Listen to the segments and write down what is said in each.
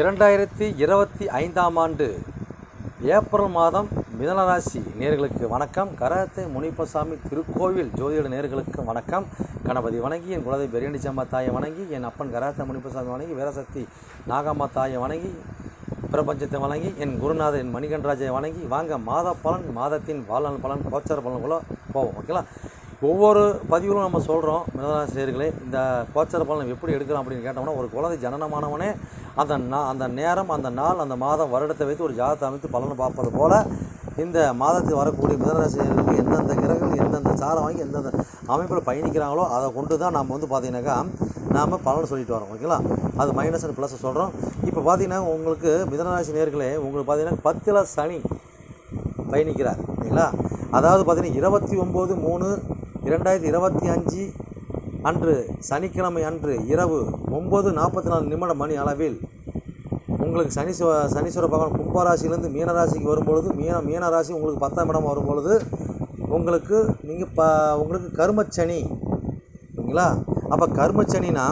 இரண்டாயிரத்தி இருபத்தி ஐந்தாம் ஆண்டு ஏப்ரல் மாதம் மிதனராசி நேர்களுக்கு வணக்கம். கரகத்தை முனிப்பசாமி திருக்கோவில் ஜோதிட நேர்களுக்கு வணக்கம். கணபதி வணங்கி என் குலதை பெரியண்டிச்சம்மா தாயை வணங்கி என் அப்பன் கரகத்தை முனிப்பசாமி வணங்கி வீரசக்தி நாகம்மா தாயை வணங்கி பிரபஞ்சத்தை வணங்கி என் குருநாதர் என் மணிகண்டராஜை வணங்கி வாங்க மாத பலன் மாதத்தின் வாழ்நாள் பலன் கோச்சார பலன் கூட போவோம் ஓகேங்களா ஒவ்வொரு பதிவிலும் நம்ம சொல்கிறோம் மிதனராசிரியர்களே இந்த கோச்சார பலன் எப்படி எடுக்கலாம் அப்படின்னு கேட்டோம்னா ஒரு குழந்தை ஜனனமானவனே அந்த நா அந்த நேரம் அந்த நாள் அந்த மாதம் வருடத்தை வைத்து ஒரு ஜாதகத்தை அமைத்து பலனை பார்ப்பது போல் இந்த மாதத்தில் வரக்கூடிய மிதனராசிரியர்களுக்கு எந்தெந்த கிரகங்கள் எந்தெந்த சாரம் வாங்கி எந்தெந்த அமைப்பில் பயணிக்கிறாங்களோ அதை கொண்டு தான் நம்ம வந்து பார்த்தீங்கன்னாக்கா நாம் பலன் சொல்லிட்டு வரோம் ஓகேங்களா? அது மைனஸ் அண்ட் ப்ளஸ் சொல்கிறோம் இப்போ பார்த்தீங்கன்னா உங்களுக்கு மிதனராசி நேர்களே உங்களுக்கு பார்த்தீங்கன்னா பத்தில் சனி பயணிக்கிறார் ஓகேங்களா? அதாவது பார்த்தீங்கன்னா இருபத்தி ஒம்பது மூணு இரண்டாயிரத்தி இருபத்தி அஞ்சு அன்று சனிக்கிழமை அன்று இரவு ஒம்பது நாற்பத்தி நாலு நிமிட மணி அளவில் உங்களுக்கு சனீஸ்வர சனீஸ்வர பகவான் கும்பராசிலேருந்து மீனராசிக்கு வரும்பொழுது மீன மீனராசி உங்களுக்கு பத்தாம் இடம் வரும்பொழுது உங்களுக்கு நீங்கள் ப உங்களுக்கு கருமச்சனி ஓகேங்களா அப்போ கருமச்சனினா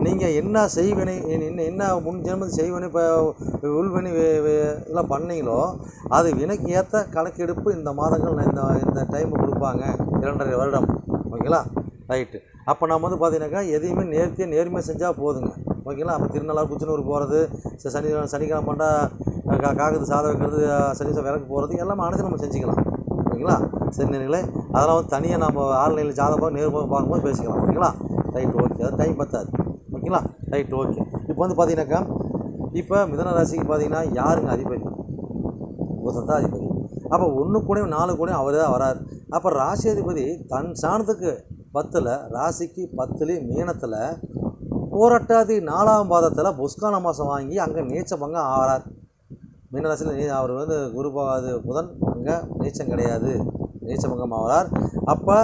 நீங்கள் என்ன செய்வினை என்ன என்ன முன் ஜென்மத்தில் செய்வினை இப்போ உள்வினை இதெல்லாம் பண்ணீங்களோ அது வினைக்கு ஏற்ற கணக்கெடுப்பு இந்த மாதங்கள் இந்த இந்த டைம் கொடுப்பாங்க இரண்டரை வருடம் ஓகேங்களா ரைட்டு அப்போ நம்ம வந்து பார்த்தீங்கன்னாக்கா எதையுமே நேர்த்தியாக நேர்மையாக செஞ்சால் போதுங்க. ஓகேங்களா? அப்போ திருநள்ளாறு குச்சனூர் போகிறது சனி சனிக்கிழமை பண்ணா கா காகத்து சாதம் வைக்கிறது சனி விளக்கு போகிறது எல்லாமே அனைத்தும் நம்ம செஞ்சுக்கலாம். ஓகேங்களா? சரி நேர்களே அதெல்லாம் வந்து தனியாக நம்ம ஆன்லைனில் ஜாதகம் நேர் பார்க்கும்போது பேசிக்கலாம். ஓகேங்களா? Right okay. அது டைம் பத்தாது. ஓகேங்களா? Right okay. இப்போ வந்து பார்த்தீங்கன்னாக்கா இப்போ மிதன ராசிக்கு பார்த்தீங்கன்னா யாருங்க அதிபதி? புதன் தான் அதிபதி. அப்போ ஒன்று கூடயும் நாலு கூடயும் அவர் தான் வரார். அப்போ ராசி அதிபதி தன் சாணத்துக்கு பத்தில் ராசிக்கு பத்துலேயும் மீனத்தில் போராட்டாதி நாலாம் பாதத்தில் புஷ்கான மாதம் வாங்கி அங்கே நீச்ச பங்கம் ஆகிறார் மீனராசியில் நீ அவர் வந்து குரு அது புதன் அங்கே நீச்சம் கிடையாது. நீச்சபங்கம் ஆகிறார் அப்போ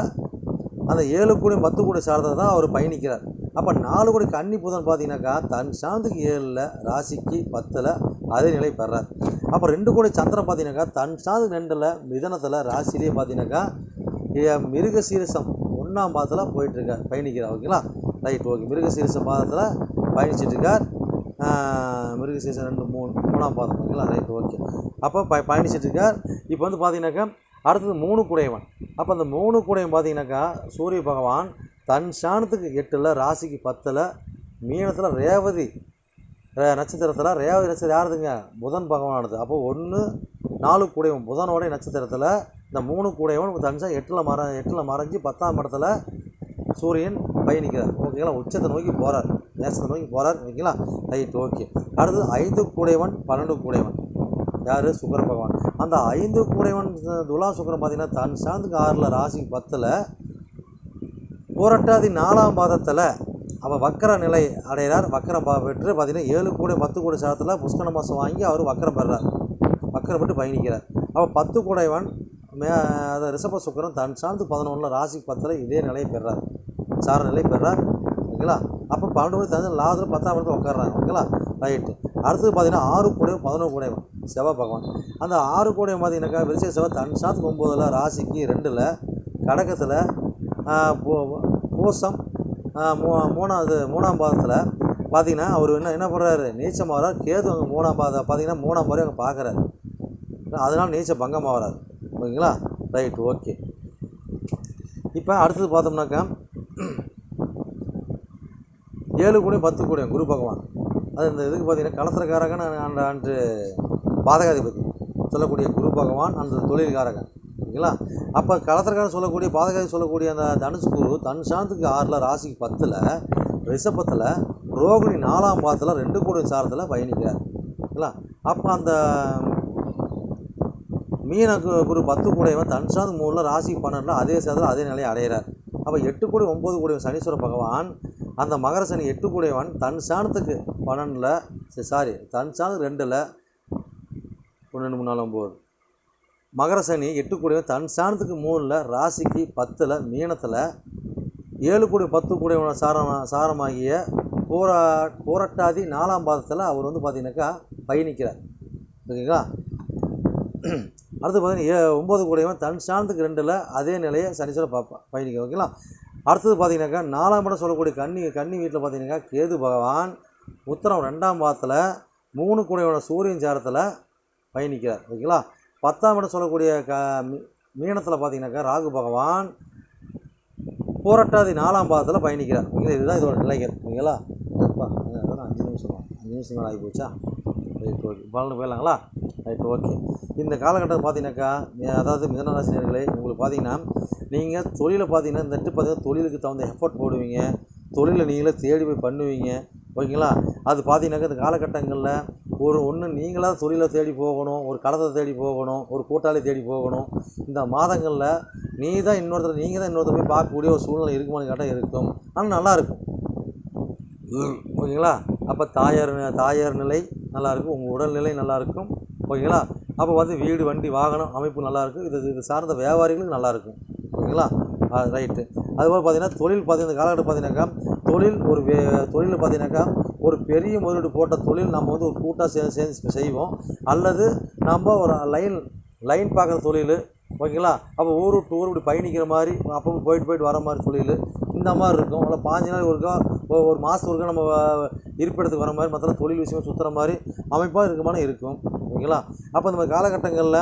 அந்த ஏழு கோடி பத்து கோடி சார்ந்தது தான் அவர் பயணிக்கிறார். அப்போ நாலு கோடி கன்னி புதன் பார்த்தீங்கன்னாக்கா தன் சாந்துக்கு ஏழில் ராசிக்கு பத்தில் அதே நிலை பெறார். அப்போ ரெண்டு கோடி சந்திரன் பார்த்தீங்கன்னாக்கா தன் சாந்துக்கு ரெண்டில் மிதனத்தில் ராசிலேயே பார்த்தீங்கன்னாக்கா மிருக சீரசம் ஒன்றாம் பாதத்தில் போயிட்டுருக்கார் பயணிக்கிறார் ஓகேங்களா ரைட் ஓகே மிருக பாதத்தில் பயணிச்சிட்ருக்கார் மிருக சீசன் ரெண்டு மூணு மூணாம் பாதம் ஓகேங்களா ரைட் ஓகே அப்போ ப பயணிச்சிட்டு இருக்கார் இப்போ வந்து பார்த்தீங்கன்னாக்கா அடுத்தது மூணு குடையவன். அப்போ அந்த மூணு குடையவன் பார்த்தீங்கன்னாக்கா சூரிய பகவான் தன் சாணத்துக்கு எட்டில் ராசிக்கு பத்தில் மீனத்தில் ரேவதி ரே- நட்சத்திரத்தில் ரேவதி நட்சத்திரம் யாருதுங்க? புதன் பகவானது. அப்போ ஒன்று நாலு கூடையவன் புதனோடைய நட்சத்திரத்தில் இந்த மூணு கூடையவன் தன்சா எட்டில் மற எட்டில் மறைஞ்சு பத்தாம் இடத்துல சூரியன் பயணிக்கிறார் ஓகேங்களா? உச்சத்தை நோக்கி போகிறார் நேசத்தை நோக்கி போகிறார் ஓகேங்களா? Right okay. அடுத்தது ஐந்து கூடையவன் பன்னெண்டு கூடையவன். யார்? சுக்கர பகவான். அந்த ஐந்து கூடையவன் துலா சுக்கரன் பார்த்தீங்கன்னா தன் சாந்துக்கு ஆறில் ராசிக்கு பத்தில் புரட்டாதி நாலாம் பாதத்தில் அவள் வக்கர நிலை அடைகிறார். வக்கரம் பெற்று பார்த்தீங்கன்னா ஏழு கோடி பத்து கோடி சாதத்தில் புஷ்கர மாதம் வாங்கி அவர் வக்கரம் பெறார் வக்கரம் பெற்று பயணிக்கிறார். அவள் பத்து கூடைவன் மே அதை ரிஷப சுக்கரன் தன் சார்ந்து பதினொன்றில் ராசி பத்தில் இதே நிலையை பெறார். சார நிலை பெறார். ஓகேங்களா? அப்போ பன்னெண்டு மணி தந்து லாதில் பத்தாம் இடத்துல உட்காடுறாங்க ஓகேங்களா? ரைட்டு அடுத்தது பார்த்தீங்கன்னா ஆறு கூடையும் பதினொன்று கூடையும். செவ்வாய் பகவான். அந்த ஆறு கூடையும் பார்த்தீங்கன்னாக்கா விருச்சிக செவ்வாய் தன் சாத்துக்கு ஒம்போதில் ராசிக்கு ரெண்டில் கடகத்தில் பூசம் மூ மூணாவது மூணாம் பாதத்தில் பார்த்தீங்கன்னா அவர் என்ன என்ன பண்ணுறாரு நீச்சம் ஆகிறார் கேது அங்கே மூணாம் பாதம் பார்த்தீங்கன்னா மூணாம் முறை அங்கே பார்க்குறாரு அதனால் நீச்சம் பங்கமாக வராது ஓகேங்களா? Right okay. இப்போ அடுத்தது பார்த்தோம்னாக்கா ஏழு கூடையும் பத்து கூடையும் குரு பகவான். அது இந்த இதுக்கு பார்த்தீங்கன்னா கலசரக்காரகன் அந்த அன்று பாதகாதிபதி. சொல்லக்கூடிய குரு பகவான் அந்த தொழில்காரகன். ஓகேங்களா? அப்போ கலசரக்காரன் சொல்லக்கூடிய பாதகாதி சொல்லக்கூடிய அந்த தனுஷ் குரு தன் சாந்துக்கு ஆறில் ராசிக்கு பத்தில் ரிஷபத்தில் ரோகிணி நாலாம் பாதத்தில் ரெண்டு கூடையும் சாரத்தில் பயணிக்கிறார். ஓகேங்களா? அப்போ அந்த மீனக்கு ஒரு பத்து கூடையவன் தன்சாந்த் மூணில் ராசி பன்னெண்டில் அதே சேதத்தில் அதே நிலையை அடைகிறார். அப்போ எட்டு கூடை ஒம்பது கூடையவன் சனீஸ்வர பகவான் அந்த மகர சனி எட்டு கூடையவன் தன் சாணத்துக்கு பன்னெண்டில் சாரி தன் சாணத்துக்கு ரெண்டில் ஒன்று மூணு நாலு ஒம்பது மகர சனி எட்டு கூடையவன் தன் சாணத்துக்கு மூணில் ராசிக்கு பத்தில் மீனத்தில் ஏழு கூடை பத்து கூடையவன் சாரம் சாரமாகிய போரா போராட்டாதி நாலாம் பாதத்தில் அவர் வந்து பார்த்தீங்கன்னாக்கா பயணிக்கிறார். ஓகேங்களா? அடுத்து பார்த்தீங்கன்னா ஏ ஒம்பது கூடையவன் தன் ஸ்தானத்துக்கு ரெண்டில் அதே நிலையை சனீஸ்வரர் பார்ப்பான் பயணிக்க ஓகேங்களா அடுத்தது பார்த்தீங்கன்னாக்கா நாலாம் இடம் சொல்லக்கூடிய கன்னி கன்னி வீட்டில் பார்த்தீங்கன்னாக்கா கேது பகவான் உத்தரம் ரெண்டாம் பாதத்தில் மூணு கூடையோட சூரியன் சாரத்தில் பயணிக்கிறார் ஓகேங்களா பத்தாம் இடம் சொல்லக்கூடிய க மீ- மீனத்தில் பார்த்தீங்கன்னாக்கா ராகு பகவான் போராட்டாதி நாலாம் பாதத்தில் பயணிக்கிறார் ஓகேங்களா இதுதான் இதோட நிலைகள் ஓகேங்களா அப்பா அஞ்சு நிமிஷம் அஞ்சு நிமிஷம் மேலே ஆகி போச்சா? ரைட் ஓகே பலனு போயிடலாங்களா? Right okay. இந்த காலகட்டம் பார்த்தீங்கன்னாக்கா அதாவது மிதனராசினர்களை உங்களுக்கு பார்த்தீங்கன்னா நீங்கள் தொழிலை பார்த்தீங்கன்னா இந்த பார்த்தீங்கன்னா தொழிலுக்கு தகுந்த எஃபர்ட் போடுவீங்க. தொழிலை நீங்களே தேடி போய் பண்ணுவீங்க. ஓகேங்களா? அது பார்த்தீங்கன்னாக்கா இந்த காலகட்டங்களில் ஒரு ஒன்று நீங்களாக தொழிலை தேடி போகணும் ஒரு கடத்தை தேடி போகணும் ஒரு கூட்டாளி தேடி போகணும். இந்த மாதங்களில் நீ தான் இன்னொருத்தர் நீங்கள் தான் இன்னொருத்தர் போய் பார்க்கக்கூடிய ஒரு சூழ்நிலை இருக்குமான்னு கேட்டால் இருக்கும். ஆனால் நல்லா இருக்கும். ஓகேங்களா? அப்போ தாயார் தாயார் நிலை நல்லாயிருக்கும் உங்கள் உடல்நிலை நல்லாயிருக்கும் ஓகேங்களா? அப்போ வந்து வீடு வண்டி வாகனம் அமைப்பு நல்லாயிருக்கும் இது இது சார்ந்த வியாபாரிகளுக்கு நல்லா இருக்கும் ஓகேங்களா ரைட்டு. அதுபோல் பார்த்தீங்கன்னா தொழில் பார்த்தீங்கன்னா இந்த காலகட்டம் பார்த்தீங்கன்னாக்கா தொழில் ஒரு வே தொழில் பார்த்தீங்கன்னாக்கா ஒரு பெரிய முதலீடு போட்ட தொழில் நம்ம வந்து ஒரு கூட்டாக சே சேர்ந்து செய்வோம். அல்லது நம்ம ஒரு லைன் லைன் பார்க்குற தொழில் ஓகேங்களா? அப்போ ஊர் விட்டு ஊர் இப்படி பயணிக்கிற மாதிரி அப்பப்போ போயிட்டு போயிட்டு வர மாதிரி தொழில் இந்த மாதிரி இருக்கும். இல்லை பாஞ்சு நாள் ஒருக்கா இப்போ ஒரு மாதம் ஒருக்கா நம்ம இருப்பிடத்துக்கு வர மாதிரி மற்ற தொழில் விஷயம் சுற்றுற மாதிரி அமைப்பாக இருக்குமான இருக்கும். ஓகேங்களா? அப்போ இந்த மாதிரி காலகட்டங்களில்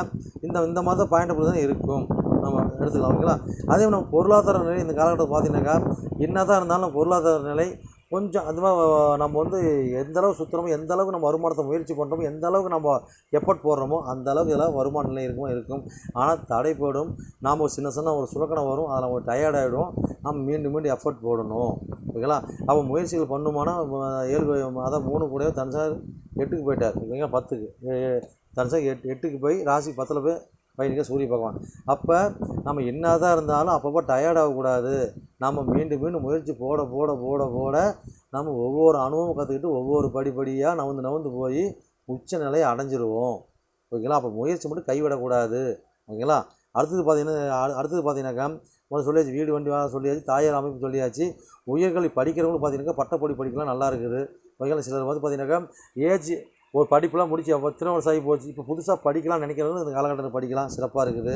இந்த இந்த மாதிரி தான் பாயிண்ட் தான் இருக்கும். நம்ம எடுத்துக்கலாம் ஓகேங்களா? அதே மாதிரி நம்ம பொருளாதார நிலை இந்த காலகட்டத்தில் பார்த்தீங்கன்னாக்கா என்ன தான் இருந்தாலும் பொருளாதார நிலை கொஞ்சம் அது நம்ம வந்து எந்த அளவு சுற்றுறோமோ எந்த அளவுக்கு நம்ம வருமானத்தை முயற்சி பண்ணுறோமோ எந்த அளவுக்கு நம்ம எஃபர்ட் போடுறோமோ அந்த அளவுக்கு இதெல்லாம் வருமான நிலை இருக்குமோ இருக்கும். ஆனால் தடைப்படும் நாம் ஒரு சின்ன சின்ன ஒரு சுரக்கணம் வரும் அதில் ஒரு டயர்ட் ஆகிடும் நம்ம மீண்டும் மீண்டும் எஃபர்ட் போடணும். ஓகேங்களா? அப்போ முயற்சிகள் பண்ணுமானா ஏழு அதான் மூணு கூட தனுசாக எட்டுக்கு போயிட்டார். ஓகேங்களா? பத்துக்கு. தனுசாக எட்டு எட்டுக்கு போய் ராசி பத்தில் போய் பயணிக்க சூரிய பகவான். அப்போ நம்ம என்ன தான் இருந்தாலும் அப்பப்போ டயர்ட் ஆகக்கூடாது. நம்ம மீண்டும் மீண்டும் முயற்சி போட போட போட போட நம்ம ஒவ்வொரு அனுபவம் கற்றுக்கிட்டு ஒவ்வொரு படிப்படியாக நவுந்து நவுந்து போய் உச்ச நிலையை அடைஞ்சிருவோம். ஓகேங்களா? அப்போ முயற்சி மட்டும் கைவிடக்கூடாது. ஓகேங்களா? அடுத்தது பார்த்தீங்கன்னா அடுத்தது பார்த்தீங்கன்னாக்கா முதல்ல சொல்லியாச்சு வீடு வண்டி வாங்க சொல்லியாச்சு தாயார் அமைப்பு சொல்லியாச்சு. உயர்கல்வி படிக்கிறவங்களும் பார்த்தீங்கன்னாக்கா பட்டப்படி படிக்கலாம் நல்லா இருக்குது. ஓகேங்களா? சிலர் வந்து பார்த்தீங்கன்னாக்கா ஏஜ் ஒரு படிப்புலாம் முடிச்சு எத்தனை வருஷம் ஆகி போச்சு. இப்போ புதுசாக படிக்கலாம்னு நினைக்கிறவங்க இந்த காலகட்டத்தில் படிக்கலாம். சிறப்பாக இருக்குது.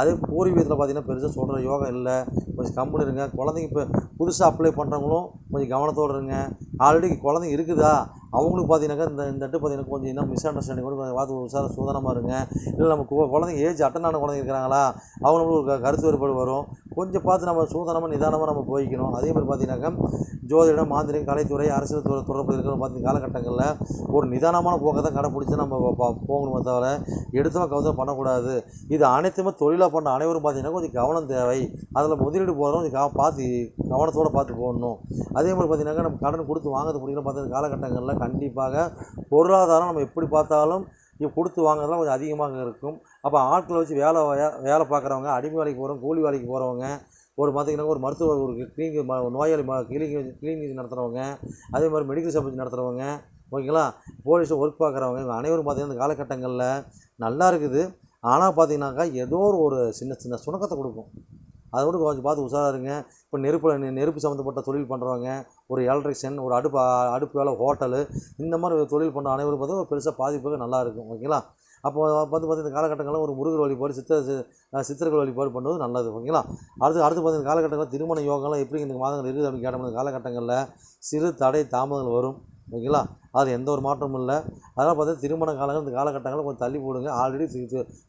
அதே பூர்வீகத்தில் பார்த்தீங்கன்னா பெருசாக சொல்கிற யோகம் இல்லை. கொஞ்சம் கம்முன்னு இருங்க. குழந்தைங்க இப்போ புதுசாக அப்ளை பண்ணுறவங்களும் கொஞ்சம் கவனத்தோடு இருங்க. ஆல்ரெடி குழந்தைங்க இருக்குதா? அவங்களுக்கு பார்த்தீங்கன்னாக்கா இந்த இந்த இடத்து பார்த்தீங்கன்னா கொஞ்சம் இன்னும் மிஸ் அண்டர்ஸ்டாண்டிங் கூட பார்த்து உசார சூதனமாக இருங்க. இல்லை நம்ம கு- குழந்தைங்க ஏஜ் அட்டன் ஆன குழந்தைங்க இருக்கிறாங்களா அவங்களுக்கு ஒரு க- கருத்து வேறுபாடு வரும். கொஞ்சம் பார்த்து நம்ம சூதனமாக நிதானமாக நம்ம போய்க்கணும். அதே மாதிரி பார்த்தீங்கன்னாக்கா ஜோதிடம் மாந்திரிகம் கலைத்துறை அரசியல் துறை தொடர்பு இருக்கிற பார்த்து காலகட்டங்களில் ஒரு நிதானமான போக்கை தான் கடைப்பிடிச்சி நம்ம போகணுமே தவிர எடுத்தவன் கவுதம் பண்ணக்கூடாது. இது அனைத்துமே தொழிலாக பண்ண அனைவரும் பார்த்தீங்கன்னா கொஞ்சம் கவனம் தேவை. அதில் முதலீடு போகிறோம் கொஞ்சம் பார்த்து கவனத்தோடு பார்த்து போடணும் அதே மாதிரி பார்த்தீங்கன்னாக்கா நம்ம கடன் கொடுத்து வாங்குறது பிடிக்கணும் பார்த்தீங்கன்னா காலகட்டங்களில் கண்டிப்பாக பொருளாதாரம் நம்ம எப்படி பார்த்தாலும் இப்போ கொடுத்து வாங்குறதுலாம் கொஞ்சம் அதிகமாக இருக்கும். அப்போ ஆட்களை வச்சு வேலை வேலை பார்க்குறவங்க அடிமை வேலைக்கு போகிறவங்க கூலி வேலைக்கு போகிறவங்க ஒரு பார்த்திங்கன்னா ஒரு மருத்துவ ஒரு கிளினிக் நோயாளி ம கிளினிக் கிளினிக் நடத்துகிறவங்க அதே மாதிரி மெடிக்கல் ஷாப் நடத்துகிறவங்க ஓகேங்களா போலீஸில் ஒர்க் பார்க்குறவங்க இவங்க அனைவரும் பார்த்திங்கன்னா இந்த காலகட்டங்களில் நல்லா இருக்குது. ஆனால் பார்த்திங்கனாக்கா ஏதோ ஒரு ஒரு சின்ன சின்ன சுணக்கத்தை கொடுக்கும். அதை விட கொஞ்சம் பார்த்து உஷாரா இருங்க. இப்போ நெருப்பில் நெ- நெருப்பு சம்மந்தப்பட்ட தொழில் பண்ணுறவங்க ஒரு எலக்ட்ரிஷியன் ஒரு அடுப்பு அடுப்பு வேலை ஹோட்டலு இந்த மாதிரி ஒரு தொழில் பண்ணுற அனைவரும் பார்த்து ஒரு பெருசாக பாதிப்புக்கு நல்லா இருக்கும். ஓகேங்களா? அப்போ வந்து பார்த்து இந்த காலகட்டங்களில் ஒரு முருகர் வழிபாடு சித்த சித்தர்கள் வழிபாடு பண்ணுவது நல்லது. ஓகேங்களா? அடுத்து அடுத்து பார்த்து காலகட்டங்களில் திருமண யோகம்லாம் எப்படி இந்த மாதங்கள் இருக்குது அப்படின்னு கேட்டோம்னா காலகட்டங்களில் சிறு தடை தாமதங்கள் வரும். ஓகேங்களா? அது எந்த ஒரு மாற்றமும் இல்லை. அதெல்லாம் பார்த்தா திருமண காலங்கள் இந்த காலகட்டங்களில் கொஞ்சம் தள்ளி போடுங்க. ஆல்ரெடி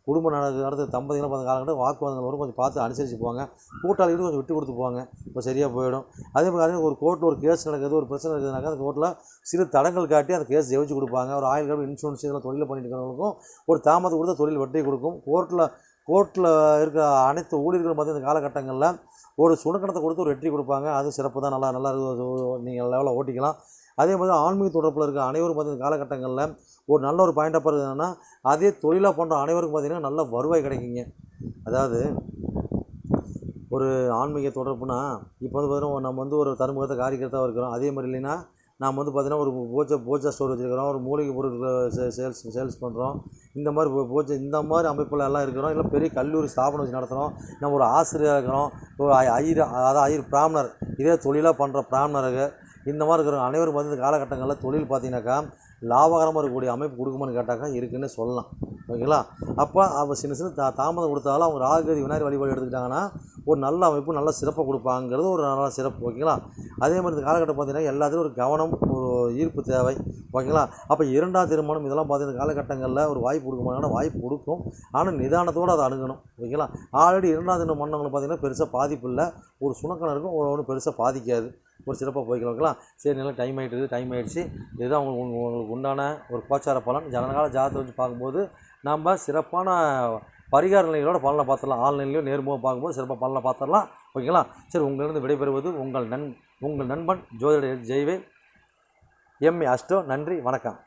குடும்ப நடக்க நடத்த தம்பதிகளும் பார்த்த காலகட்டம் வாக்குவாதங்கள் வரும். கொஞ்சம் பார்த்து அனுசரித்து போவாங்க கூட்டாளிகளும் கொஞ்சம் விட்டு கொடுத்து போவாங்க இப்போ சரியாக போயிடும். அதே மாதிரி ஒரு கோர்ட்டில் ஒரு கேஸ் நடக்குது ஒரு பிரச்சனை இருக்குதுனாக்கா அந்த கோர்ட்டில் சிறு தடங்கள் காட்டி அந்த கேஸ் ஜெயிச்சு கொடுப்பாங்க. ஒரு ஆயுள் கார்டு இன்சூரன்ஸ் இதெல்லாம் தொழில் பண்ணிட்டு இருக்கிறவங்களுக்கும் ஒரு தாமதம் கொடுத்தா தொழில் வெட்டி கொடுக்கும். கோர்ட்டில் கோர்ட்டில் இருக்கிற அனைத்து ஊழியர்களும் பார்த்து இந்த காலகட்டங்களில் ஒரு சுணக்கணத்தை கொடுத்து ஒரு வெற்றி கொடுப்பாங்க. அது சிறப்பு தான் நல்லா நல்லா நீங்கள் லெவலில் ஓட்டிக்கலாம். அதே மாதிரி ஆன்மீக தொடர்பில் இருக்க அனைவரும் பார்த்தீங்கன்னா காலகட்டங்களில் ஒரு நல்ல ஒரு பாயிண்ட் ஆஃப் என்னன்னா அதே தொழிலாக பண்ணுற அனைவருக்கும் பார்த்திங்கன்னா நல்ல வருவாய் கிடைக்குங்க. அதாவது ஒரு ஆன்மீக தொடர்புனா இப்போ வந்து பார்த்தீங்கன்னா நம்ம வந்து ஒரு தருமுகத்தை காரிக்கிறதாக இருக்கிறோம். அதே மாதிரி இல்லைன்னா நாம் வந்து பார்த்திங்கன்னா ஒரு பூஜை பூஜா ஸ்டோர் வச்சுருக்கிறோம். ஒரு மூலிகை பொருட்கள் சே- சேல்ஸ் சேல்ஸ் பண்ணுறோம் இந்த மாதிரி பூஜை இந்த மாதிரி அமைப்பில் எல்லாம் இருக்கிறோம். இல்லை பெரிய கல்லூரி ஸ்தாபனம் வச்சு நடத்துகிறோம் நம்ம ஒரு ஆசிரியராக இருக்கிறோம். ஒரு ஐ- ஐயர் அதாவது ஐயர் பிராமணர் இதே தொழிலாக பண்ணுற பிராமணர்கள் இந்த மாதிரி இருக்கிற அனைவரும் வந்து இந்த காலகட்டங்களில் தொழில் பார்த்தீங்கன்னாக்கா லாபகரமாக இருக்கக்கூடிய அமைப்பு கொடுக்குமான்னு கேட்டாக்கா இருக்குன்னு சொல்லலாம். ஓகேங்களா? அப்போ அவள் சின்ன சின்ன தா தாமதம் கொடுத்தாலும் அவங்க ராகுகதி விநாயகர் வழிபாடு எடுத்துக்கிட்டாங்கன்னா ஒரு நல்ல அமைப்பு நல்ல சிறப்பை கொடுப்பாங்கிறது ஒரு நல்ல சிறப்பு. ஓகேங்களா? அதே மாதிரி இந்த காலகட்டம் பார்த்தீங்கன்னா எல்லாத்துலேயும் ஒரு கவனம் ஒரு ஈர்ப்பு தேவை. ஓகேங்களா? அப்போ இரண்டாம் திருமணம் இதெல்லாம் பார்த்தீங்கன்னா காலகட்டங்களில் ஒரு வாய்ப்பு கொடுக்குமாங்கன்னா வாய்ப்பு கொடுக்கும். ஆனால் நிதானத்தோடு அதை அணுகணும். ஓகேங்களா? ஆல்ரெடி இரண்டாம் திருமணம் மன்னவங்களை பார்த்தீங்கன்னா பெருசாக பாதிப்பு இல்லை. ஒரு சுணக்கம் இருக்கும் ஒரு ஒன்றும் பெருசாக பாதிக்காது. ஒரு சிறப்பாக போய்க்கலாம் ஓகேங்களா சரி நல்லா டைம் ஆகிட்டு டைம் ஆகிடுச்சு இதுதான் உங்களுக்கு உங்களுக்கு உண்டான ஒரு கோச்சார பலன். ஜனகால ஜாதகத்தை வச்சு பார்க்கும்போது நம்ம சிறப்பான பரிகார நிலைகளோட பலனை பார்த்துடலாம். ஆன்லைன்லேயும் நேர்முகம் பார்க்கும்போது சிறப்பாக பலனை பார்த்துடலாம். ஓகேங்களா? சரி உங்களிருந்து விடைபெறுவது உங்கள் நண் உங்கள் நண்பன் ஜோதிட ஜெய்வே எம்ஏ அஷ்டோ நன்றி வணக்கம்.